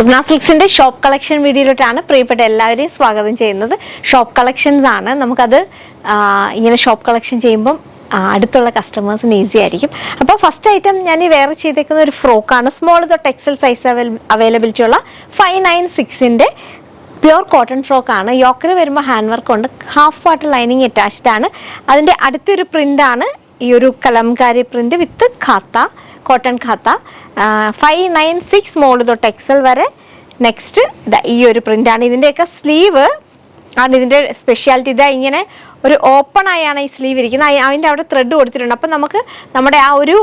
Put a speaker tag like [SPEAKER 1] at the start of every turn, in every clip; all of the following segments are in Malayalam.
[SPEAKER 1] സുഗ്ന സിൽക്സിന്റെ ഷോപ്പ് കളക്ഷൻ വീഡിയോയിലോട്ടാണ് പ്രിയപ്പെട്ട എല്ലാവരെയും സ്വാഗതം ചെയ്യുന്നത്. ഷോപ്പ് കളക്ഷൻസ് ആണ്. നമുക്കത് ഇങ്ങനെ ഷോപ്പ് കളക്ഷൻ ചെയ്യുമ്പം അടുത്തുള്ള കസ്റ്റമേഴ്സിന് ഈസി ആയിരിക്കും. അപ്പോൾ ഫസ്റ്റ് ഐറ്റം ഞാൻ ഈ വേറെ ചെയ്തേക്കുന്ന ഒരു ഫ്രോക്കാണ്. സ്മോൾ തൊട്ട് എക്സൽ സൈസ് അവൈലബിലിറ്റി ഉള്ള ഫൈവ് നയൻ സിക്സിന്റെ പ്യുർ കോട്ടൺ ഫ്രോക്ക് ആണ് യോക്കിൽ വരുമ്പോൾ ഹാൻഡ് വർക്ക് ഉണ്ട്. ഹാഫ് പാർട്ട് ലൈനിങ് അറ്റാച്ച്ഡ് ആണ്. അതിന്റെ അടുത്തൊരു പ്രിന്റാണ് ഈ ഒരു കലംകാരി പ്രിന്റ് വിത്ത് ഖാത്ത. കോട്ടൺ ഖാത്ത ഫൈവ് നയൻ സിക്സ് മോൾ തൊട്ട് എക്സൽ വരെ നെക്സ്റ്റ് ഈ ഒരു പ്രിന്റാണ് ഇതിന്റെയൊക്കെ സ്ലീവ് ആണ് ഇതിന്റെ സ്പെഷ്യാലിറ്റി ഇതാ ഇങ്ങനെ ഒരു ഓപ്പൺ ആയാണ് ഈ സ്ലീവ് ഇരിക്കുന്നത്. അതിന്റെ അവിടെ ത്രെഡ് കൊടുത്തിട്ടുണ്ട്. അപ്പം നമുക്ക് നമ്മുടെ ആ ഒരു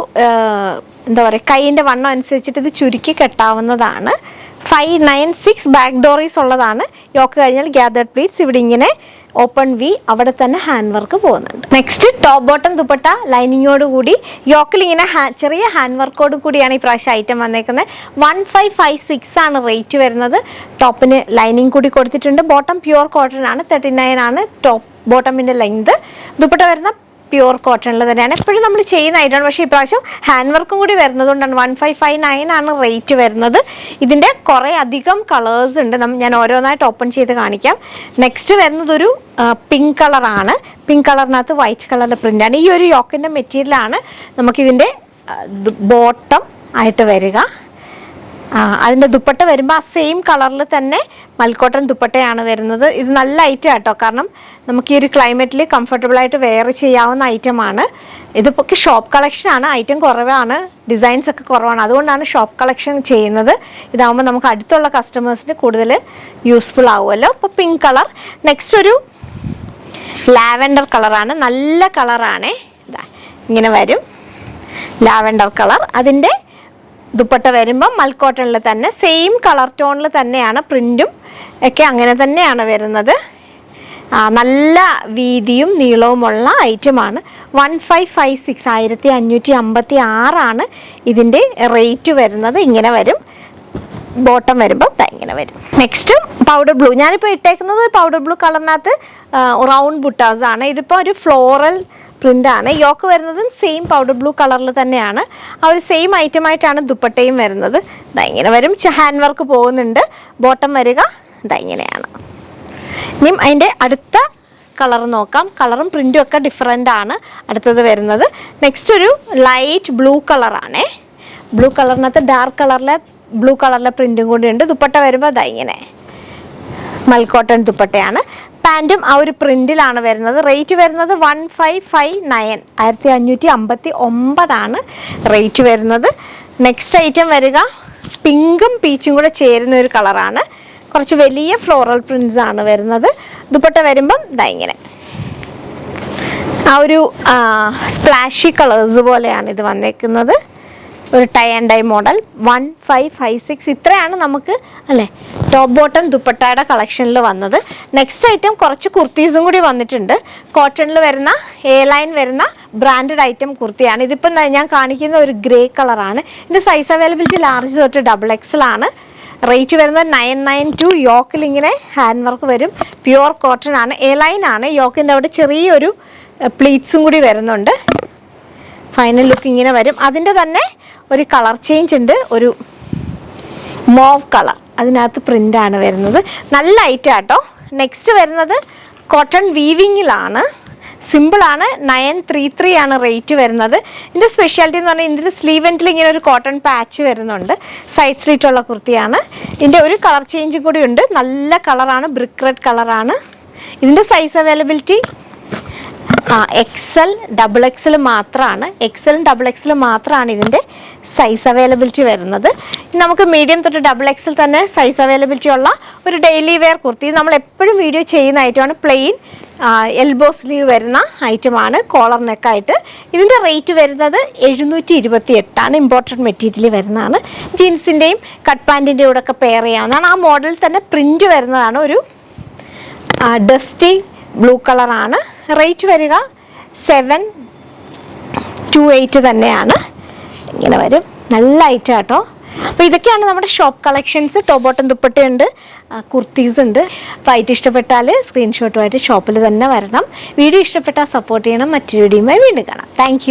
[SPEAKER 1] എന്താ പറയുക കൈയിന്റെ വണ്ണം അനുസരിച്ചിട്ട് ഇത് ചുരുക്കി കെട്ടാവുന്നതാണ്. ഫൈവ് നയൻ സിക്സ് ബാക്ക് ഡോറീസ് ഉള്ളതാണ്. യോക്ക് കഴിഞ്ഞാൽ ഗ്യാതേർഡ് പ്ലീറ്റ്സ് ഇവിടെ ഇങ്ങനെ ഓപ്പൺ വി അവിടെ തന്നെ ഹാൻഡ് വർക്ക് പോകുന്നുണ്ട്. നെക്സ്റ്റ് ടോപ്പ് ബോട്ടം ദുപ്പട്ട ലൈനിങ്ങോട് കൂടി യോക്കിൽ ഇങ്ങനെ ചെറിയ ഹാൻഡ് വർക്കോട് കൂടിയാണ് ഈ പ്രാവശ്യം ഐറ്റം വന്നേക്കുന്നത്. വൺ ഫൈവ് ഫൈവ് സിക്സ് ആണ് റേറ്റ് വരുന്നത്. ടോപ്പിന് ലൈനിങ് കൂടി കൊടുത്തിട്ടുണ്ട്. ബോട്ടം പ്യുവർ കോട്ടൺ ആണ് തേർട്ടി നയൻ ആണ് ടോപ്പ് ബോട്ടമിന്റെ ലെങ്ത് ദുപ്പട്ട വരുന്ന പ്യുവർ കോട്ടണിൽ തന്നെയാണ്. എപ്പോഴും നമ്മൾ ചെയ്യുന്ന ഐറ്റമാണ്. പക്ഷേ ഇപ്രാവശ്യം ഹാൻഡ് വർക്കും കൂടി വരുന്നതുകൊണ്ടാണ് വൺ ഫൈവ് ഫൈവ് നയൻ ആണ് റേറ്റ് വരുന്നത്. ഇതിന്റെ കുറേ അധികം കളേഴ്സ് ഉണ്ട്. ഞാൻ ഓരോന്നായിട്ട് ഓപ്പൺ ചെയ്ത് കാണിക്കാം. നെക്സ്റ്റ് വരുന്നതൊരു പിങ്ക് കളറാണ് പിങ്ക് കളറിനകത്ത് വൈറ്റ് കളറിലെ പ്രിന്റാണ് ഈ ഒരു യോക്കിന്റെ മെറ്റീരിയലാണ് നമുക്കിതിന്റെ ബോട്ടം ആയിട്ട് വരിക. അതിന്റെ ദുപ്പട്ട വരുമ്പോൾ ആ സെയിം കളറിൽ തന്നെ മൽക്കോട്ടൻ ദുപ്പട്ടയാണ് വരുന്നത്. ഇത് നല്ല ഐറ്റം ആട്ടോ. കാരണം നമുക്ക് ഈ ഒരു ക്ലൈമറ്റിൽ കംഫർട്ടബിൾ ആയിട്ട് വെയർ ചെയ്യാവുന്ന ഐറ്റമാണ് ഇതിപ്പോൾ ഷോപ്പ് കളക്ഷൻ ആണ്. ഐറ്റം കുറവാണ്. ഡിസൈൻസ് ഒക്കെ കുറവാണ്. അതുകൊണ്ടാണ് ഷോപ്പ് കളക്ഷൻ ചെയ്യുന്നത്. ഇതാവുമ്പോൾ നമുക്ക് അടുത്തുള്ള കസ്റ്റമേഴ്സിന് കൂടുതൽ യൂസ്ഫുൾ ആവുമല്ലോ. അപ്പോൾ പിങ്ക് കളർ നെക്സ്റ്റ് ഒരു ലാവൻഡർ കളറാണ് നല്ല കളറാണേ ഇതാ ഇങ്ങനെ വരും. ലാവൻഡർ കളർ അതിന്റെ ദുപ്പട്ട വരുമ്പം മൽക്കോട്ടണിൽ തന്നെ സെയിം കളർ ടോണിൽ തന്നെയാണ് പ്രിന്റും ഒക്കെ അങ്ങനെ തന്നെയാണ് വരുന്നത്. നല്ല വീതിയും നീളവുമുള്ള ഐറ്റമാണ് വൺ ഫൈവ് ഫൈവ് സിക്സ് ആയിരത്തി അഞ്ഞൂറ്റി അമ്പത്തി ആറാണ് ഇതിന്റെ റേറ്റ് വരുന്നത്. ഇങ്ങനെ വരും. ബോട്ടം വരുമ്പോൾ ഇങ്ങനെ വരും. നെക്സ്റ്റ് പൗഡർ ബ്ലൂ ഞാനിപ്പോൾ ഇട്ടേക്കുന്നത് പൗഡർ ബ്ലൂ കളറിനകത്ത് റൗണ്ട് ബുട്ടാസ് ആണ്. ഇതിപ്പോൾ ഒരു ഫ്ലോറൽ പ്രിന്റ് ആണ് യോക്ക് വരുന്നതും സെയിം പൗഡർ ബ്ലൂ കളറിൽ തന്നെയാണ്. ആ ഒരു സെയിം ഐറ്റമായിട്ടാണ് ദുപ്പട്ടയും വരുന്നത്. ഇതാ ഇങ്ങനെ വരും. ഹാൻഡ് വർക്ക് പോകുന്നുണ്ട്. ബോട്ടം വരിക. ഇതാ ഇങ്ങനെയാണ്. അതിന്റെ അടുത്ത കളർ നോക്കാം. കളറും പ്രിന്റും ഒക്കെ ഡിഫറെന്റ് ആണ് അടുത്തത് വരുന്നത്. നെക്സ്റ്റ് ഒരു ലൈറ്റ് ബ്ലൂ കളറാണേ ബ്ലൂ കളറിനകത്ത് ഡാർക്ക് കളറിലെ ബ്ലൂ കളറിലെ പ്രിന്റും കൂടി ഉണ്ട്. ദുപ്പട്ട വരുമ്പോൾ അതാ മൽക്കോട്ടൺ ദുപ്പട്ടയാണ്. പാന്റും ആ ഒരു പ്രിന്റിലാണ് വരുന്നത്. റേറ്റ് വരുന്നത് വൺ ഫൈവ് ഫൈവ് നയൻ. ആയിരത്തി അഞ്ഞൂറ്റി അമ്പത്തി ഒമ്പതാണ് റേറ്റ് വരുന്നത്. നെക്സ്റ്റ് ഐറ്റം വരിക. പിങ്കും പീച്ചും കൂടെ ചേരുന്ന ഒരു കളറാണ്. കുറച്ച് വലിയ ഫ്ലോറൽ പ്രിൻസ് ആണ് വരുന്നത്. ദുപ്പട്ട വരുമ്പം ദാ ഇങ്ങനെ. ആ ഒരു സ്പ്ലാഷി കളേഴ്സ് പോലെയാണ് ഇത് വന്നേക്കുന്നത്. ഒരു tie and dye model one five five six ഇത്രയാണ് നമുക്ക് അല്ലേ? ടോപ്പ് ബോട്ടം ദുപ്പട്ടയുടെ കളക്ഷനിൽ വന്നത്. നെക്സ്റ്റ് ഐറ്റം കുറച്ച് കുർത്തീസും കൂടി വന്നിട്ടുണ്ട്. കോട്ടണിൽ വരുന്ന എ ലൈൻ വരുന്ന ബ്രാൻഡഡ് ഐറ്റം കുർത്തിയാണ്. ഇതിപ്പം ഞാൻ കാണിക്കുന്ന ഒരു ഗ്രേ കളറാണ് ഇതിന്റെ സൈസ് അവൈലബിലിറ്റി ലാർജ് തൊട്ട് ഡബിൾ എക്സലാണ് റേറ്റ് വരുന്നത് നയൻ നയൻ ടു യോക്കിൽ ഇങ്ങനെ ഹാൻഡ് വർക്ക് വരും. പ്യുവർ കോട്ടൺ ആണ്. എ ലൈൻ ആണ് യോക്കിന്റെ അവിടെ ചെറിയൊരു പ്ലീറ്റ്സും കൂടി വരുന്നുണ്ട്. ഫൈനൽ ലുക്ക് ഇങ്ങനെ വരും. അതിന്റെ തന്നെ ഒരു കളർ ചേഞ്ച് ഉണ്ട്. ഒരു മോവ് കളർ അതിനകത്ത് പ്രിന്റാണ് വരുന്നത്. നല്ല ഐറ്റം ആട്ടോ. നെക്സ്റ്റ് വരുന്നത് കോട്ടൺ വീവിങ്ങിലാണ് സിമ്പിളാണ് നയൻ ത്രീ ത്രീ ആണ് റേറ്റ് വരുന്നത്. ഇതിന്റെ സ്പെഷ്യാലിറ്റി എന്ന് പറഞ്ഞാൽ ഇതിന്റെ സ്ലീവ് എൻഡിൽ ഇങ്ങനെ ഒരു കോട്ടൺ പാച്ച് വരുന്നുണ്ട്. സൈഡ് സ്ലീറ്റുള്ള കുർത്തിയാണ്. ഇതിന്റെ ഒരു കളർ ചേഞ്ചും കൂടി ഉണ്ട്. നല്ല കളറാണ് ബ്രിക്ക് റെഡ് കളറാണ് ഇതിന്റെ സൈസ് അവൈലബിലിറ്റി ആ എക്സൽ ഡബിൾ എക്സൽ മാത്രമാണ് എക്സലും ഡബിൾ എക്സലും മാത്രമാണ് ഇതിന്റെ സൈസ് അവൈലബിലിറ്റി വരുന്നത്. നമുക്ക് മീഡിയം തൊട്ട് ഡബിൾ എക്സൽ തന്നെ സൈസ് അവൈലബിലിറ്റി ഉള്ള ഒരു ഡെയിലി വെയർ കുർത്തി. നമ്മൾ എപ്പോഴും വീഡിയോ ചെയ്യുന്ന ഐറ്റമാണ് പ്ലെയിൻ എൽബോ സ്ലീവ് വരുന്ന ഐറ്റമാണ് കോളർ നെക്കായിട്ട് ഇതിന്റെ റേറ്റ് വരുന്നത് എഴുന്നൂറ്റി ഇരുപത്തി എട്ടാണ് ഇമ്പോർട്ടന്റ് മെറ്റീരിയൽ വരുന്നതാണ്. ജീൻസിന്റെയും കട്ട് പാന്റിന്റെയും കൂടെ ഒക്കെ പെയർ ചെയ്യാവുന്നതാണ്. ആ മോഡലിൽ തന്നെ പ്രിന്റ് വരുന്നതാണ് ഒരു ഡസ്റ്റി ബ്ലൂ കളറാണ് റേറ്റ് വരിക സെവൻ ടു എയ്റ്റ് തന്നെയാണ്. ഇങ്ങനെ വരും. നല്ല ഐറ്റം കേട്ടോ അപ്പോൾ ഇതൊക്കെയാണ് നമ്മുടെ ഷോപ്പ് കളക്ഷൻസ് ടോപ്പ് ബോട്ടം ദുപ്പട്ടയുണ്ട് കുർത്തീസ് ഉണ്ട്. അപ്പോൾ ഐറ്റം ഇഷ്ടപ്പെട്ടാൽ സ്ക്രീൻഷോട്ടുമായിട്ട് ഷോപ്പിൽ തന്നെ വരണം. വീഡിയോ ഇഷ്ടപ്പെട്ടാൽ സപ്പോർട്ട് ചെയ്യണം. മറ്റൊരു വീഡിയോയുമായി വീണ്ടും കാണാം. താങ്ക്